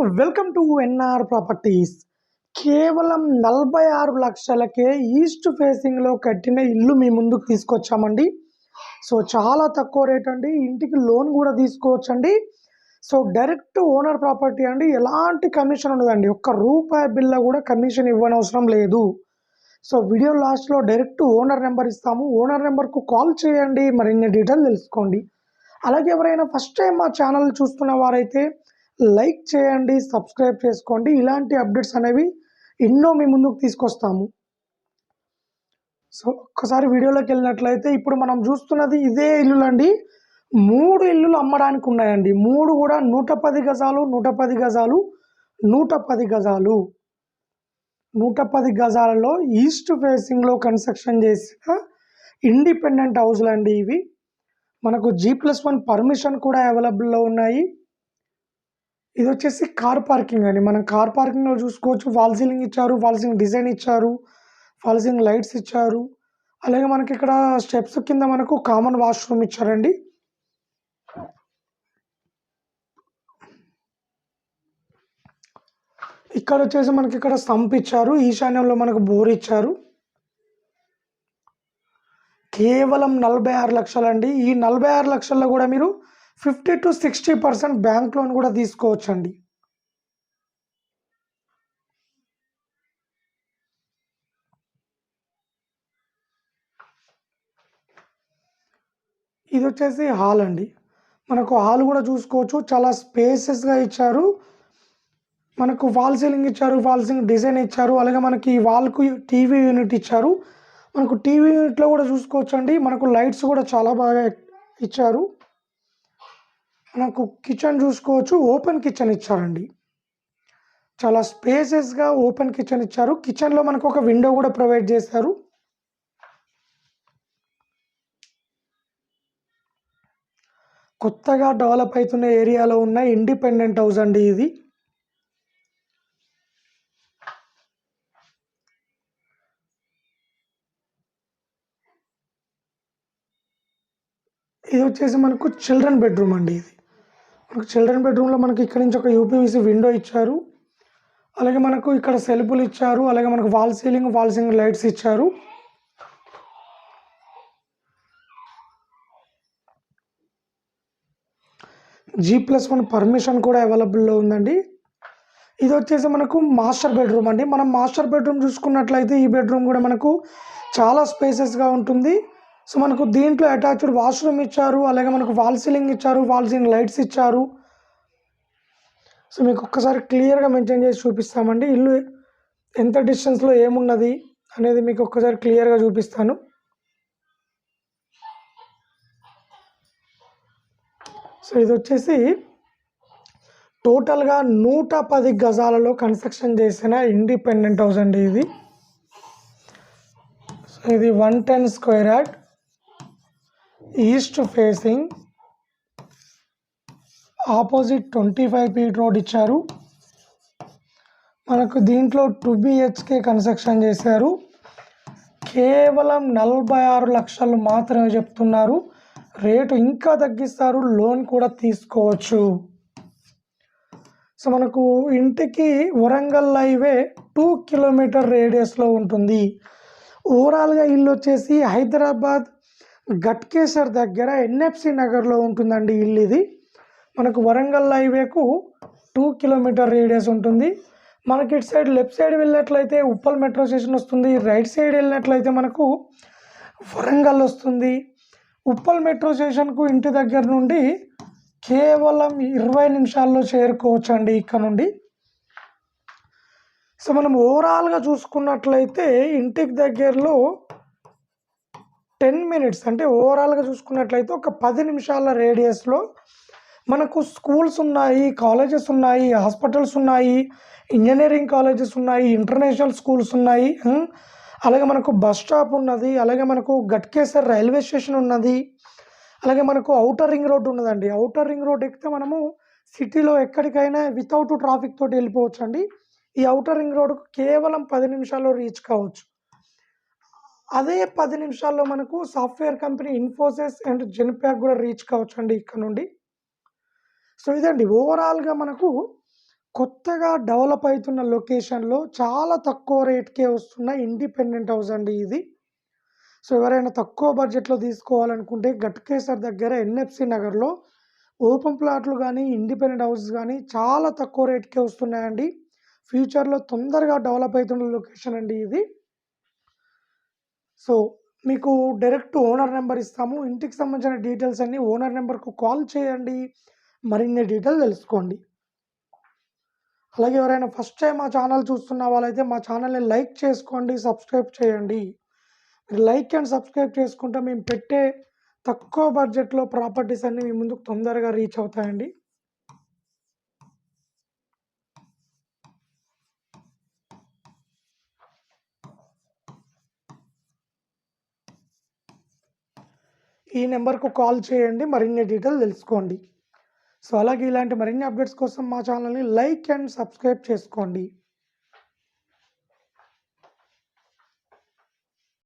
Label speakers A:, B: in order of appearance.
A: Welcome to NR properties. కేవలం నలభై ఆరు లక్షలకే ఈస్ట్ ఫేసింగ్లో కట్టిన ఇల్లు మీ ముందుకు తీసుకొచ్చామండి. సో చాలా తక్కువ రేట్ అండి. ఇంటికి లోన్ కూడా తీసుకోవచ్చండి. సో డైరెక్ట్ ఓనర్ ప్రాపర్టీ అండి. ఎలాంటి కమిషన్ ఉండదండి. ఒక్క రూపాయి బిల్ల కూడా కమిషన్ ఇవ్వనవసరం లేదు. సో వీడియో లాస్ట్లో డైరెక్ట్ ఓనర్ నెంబర్ ఇస్తాము. ఓనర్ నెంబర్కు కాల్ చేయండి. మరిన్ని డీటెయిల్ తెలుసుకోండి. అలాగే ఎవరైనా ఫస్ట్ టైం మా ఛానల్ చూస్తున్న వారైతే లైక్ చేయండి సబ్స్క్రైబ్ చేసుకోండి. ఇలాంటి అప్డేట్స్ అనేవి ఎన్నో మీ ముందుకు తీసుకొస్తాము. సో ఒక్కసారి వీడియోలోకి వెళ్ళినట్లయితే ఇప్పుడు మనం చూస్తున్నది ఇదే ఇల్లులండి. మూడు ఇల్లులు అమ్మడానికి ఉన్నాయండి. మూడు కూడా నూట పది గజాలు నూట పది గజాలు నూట పది గజాలు. నూట పది గజాలలో ఈస్ట్ ఫేసింగ్లో కన్స్ట్రక్షన్ చేసిన ఇండిపెండెంట్ హౌస్లు అండి ఇవి. మనకు జీ ప్లస్ వన్ పర్మిషన్ కూడా అవైలబుల్లో ఉన్నాయి. ఇది వచ్చేసి కార్ పార్కింగ్ అండి. మనం కార్ పార్కింగ్లో చూసుకోవచ్చు. వాల్ సీలింగ్ ఇచ్చారు. వాల్ సీలింగ్ డిజైన్ ఇచ్చారు. వాల్ సీలింగ్ లైట్స్ ఇచ్చారు. అలాగే మనకి ఇక్కడ స్టెప్స్ కింద మనకు కామన్ వాష్రూమ్ ఇచ్చారండి. ఇక్కడ వచ్చేసి మనకి ఇక్కడ సంప్ ఇచ్చారు. ఈశాన్యంలో మనకు బోర్ ఇచ్చారు. కేవలం నలభై ఆరు లక్షలండి. ఈ నలభై ఆరు లక్షల్లో కూడా మీరు fifty to sixty percent bank loan కూడా తీసుకోవచ్చండి. ఇది వచ్చేసి హాల్ అండి. మనకు హాల్ కూడా చూసుకోవచ్చు. చాలా స్పేసెస్గా ఇచ్చారు. మనకు వాల్ సీలింగ్ ఇచ్చారు వాల్ సీలింగ్ డిజైన్ ఇచ్చారు అలాగే మనకి ఈ వాల్కు టీవీ యూనిట్ ఇచ్చారు. మనకు టీవీ యూనిట్లో కూడా చూసుకోవచ్చు అండి మనకు లైట్స్ కూడా చాలా బాగా ఇచ్చారు. మనకు కిచెన్ చూసుకోవచ్చు ఓపెన్ కిచెన్ ఇచ్చారండి. చాలా స్పేసెస్గా ఓపెన్ కిచెన్ ఇచ్చారు. కిచెన్లో మనకు ఒక విండో కూడా ప్రొవైడ్ చేస్తారు కొత్తగా డెవలప్ అవుతున్న ఏరియాలో ఉన్న ఇండిపెండెంట్ హౌస్ అండి ఇది. ఇది వచ్చేసి మనకు చిల్డ్రన్ బెడ్రూమ్ అండి ఇది. మనకు చిల్డ్రన్ బెడ్రూమ్లో మనకి ఇక్కడ నుంచి ఒక యూపీవీసీ విండో ఇచ్చారు. అలాగే మనకు ఇక్కడ సెల్పులు ఇచ్చారు. అలాగే మనకు wall ceiling wall ceiling lights ఇచ్చారు. జీ ప్లస్ వన్ పర్మిషన్ కూడా అవైలబుల్లో ఉందండి. ఇది వచ్చేసి మనకు మాస్టర్ బెడ్రూమ్ అండి. మనం మాస్టర్ బెడ్రూమ్ చూసుకున్నట్లయితే ఈ బెడ్రూమ్ కూడా మనకు చాలా స్పేసెస్గా ఉంటుంది. సో మనకు దీంట్లో అటాచ్డ్ వాష్రూమ్ ఇచ్చారు అలాగే మనకు వాల్ సీలింగ్ ఇచ్చారు వాల్ సీలింగ్ లైట్స్ ఇచ్చారు. సో మీకు ఒక్కసారి క్లియర్గా మెన్షన్ చేసి చూపిస్తామండి. ఇల్లు ఎంత డిస్టెన్స్లో ఏమున్నది అనేది మీకు ఒక్కసారి క్లియర్గా చూపిస్తాను. సో ఇది వచ్చేసి టోటల్గా నూట పది గజాలలో కన్స్ట్రక్షన్ చేసిన ఇండిపెండెంట్ హౌస్ అండి ఇది. సో ఇది one ten square yard. East facing opposite twenty five feet road ఇచ్చారు. మనకు దీంట్లో టూ బిహెచ్కే కన్స్ట్రక్షన్ చేశారు. కేవలం నలభై ఆరు లక్షలు మాత్రమే చెప్తున్నారు. రేటు ఇంకా తగ్గిస్తారు. లోన్ కూడా తీసుకోవచ్చు. సో మనకు ఇంటికి వరంగల్ హైవే టూ కిలోమీటర్ రేడియస్లో ఉంటుంది. ఓవరాల్గా ఇల్లు వచ్చేసి హైదరాబాద్ గట్కేసర్ దగ్గర ఎన్ఎఫ్సి నగర్లో ఉంటుందండి ఇల్లు ఇది. మనకు వరంగల్ హైవేకు టూ కిలోమీటర్ రేడియస్ ఉంటుంది. మనకి ఇటు సైడ్ లెఫ్ట్ సైడ్ వెళ్ళినట్లయితే ఉప్పల్ మెట్రో స్టేషన్ వస్తుంది. రైట్ సైడ్ వెళ్ళినట్లయితే మనకు వరంగల్ వస్తుంది. ఉప్పల్ మెట్రో స్టేషన్కు ఇంటి దగ్గర నుండి కేవలం ఇరవై నిమిషాల్లో చేరుకోవచ్చు అండి ఇక్కడ నుండి. సో మనం ఓవరాల్గా చూసుకున్నట్లయితే ఇంటికి దగ్గరలో టెన్ మినిట్స్ అంటే ఓవరాల్గా చూసుకున్నట్లయితే ఒక పది నిమిషాల రేడియస్లో మనకు స్కూల్స్ ఉన్నాయి కాలేజెస్ ఉన్నాయి హాస్పిటల్స్ ఉన్నాయి ఇంజనీరింగ్ కాలేజెస్ ఉన్నాయి ఇంటర్నేషనల్ స్కూల్స్ ఉన్నాయి అలాగే మనకు బస్ స్టాప్ ఉన్నది అలాగే మనకు గట్కేసర్ రైల్వే స్టేషన్ ఉన్నది అలాగే మనకు అవుటర్ రింగ్ రోడ్ ఉన్నదండి. ఔటర్ రింగ్ రోడ్ ఎక్కితే మనము సిటీలో ఎక్కడికైనా వితౌట్ ట్రాఫిక్ తోటి వెళ్ళిపోవచ్చు అండి ఈ ఔటర్ రింగ్ రోడ్కు కేవలం పది నిమిషాల్లో రీచ్ కావచ్చు. అదే పది నిమిషాల్లో మనకు software company Infosys and Genpact కూడా రీచ్ కావచ్చు అండి ఇక్కడ నుండి సో ఇదండి ఓవరాల్గా మనకు కొత్తగా డెవలప్ అవుతున్న లొకేషన్‌లో చాలా తక్కువ రేట్‌కే వస్తున్న ఇండిపెండెంట్ హౌస్ అండి ఇది. సో, ఎవరైనా తక్కువ బడ్జెట్‌లో తీసుకోవాలనుకుంటే గట్కేసర్ దగ్గర ఎన్ఎఫ్‌సి నగర్‌లో ఓపెన్ ప్లాట్లు కానీ ఇండిపెండెంట్ హౌస్ కానీ చాలా తక్కువ రేట్‌కే వస్తున్నాయండి. ఫ్యూచర్‌లో తొందరగా డెవలప్ అవుతున్న లొకేషన్ అండి ఇది. సో, మీకు డైరెక్ట్ ఓనర్ నెంబర్ ఇస్తాము. ఇంటికి సంబంధించిన డీటెయిల్స్ అన్నీ ఓనర్ నెంబర్కు కాల్ చేయండి. మరిన్ని డీటెయిల్ తెలుసుకోండి. అలాగే ఎవరైనా ఫస్ట్ టైం మా ఛానల్ చూస్తున్న వాళ్ళైతే మా ఛానల్‌ని లైక్ చేసుకోండి, సబ్స్క్రైబ్ చేయండి. మీరు లైక్ అండ్ సబ్స్క్రైబ్ చేసుకుంటే మేము పెట్టే తక్కువ బడ్జెట్‌లో ప్రాపర్టీస్ అన్నీ మీ ముందుకు తొందరగా రీచ్ అవుతాయండి. ఈ నెంబర్కు కాల్ చేయండి. మరిన్ని డీటెయిల్ తెలుసుకోండి. సో, అలాగే ఇలాంటి మరిన్ని అప్డేట్స్ కోసం మా ఛానల్‌ని లైక్ అండ్ సబ్స్క్రైబ్ చేసుకోండి.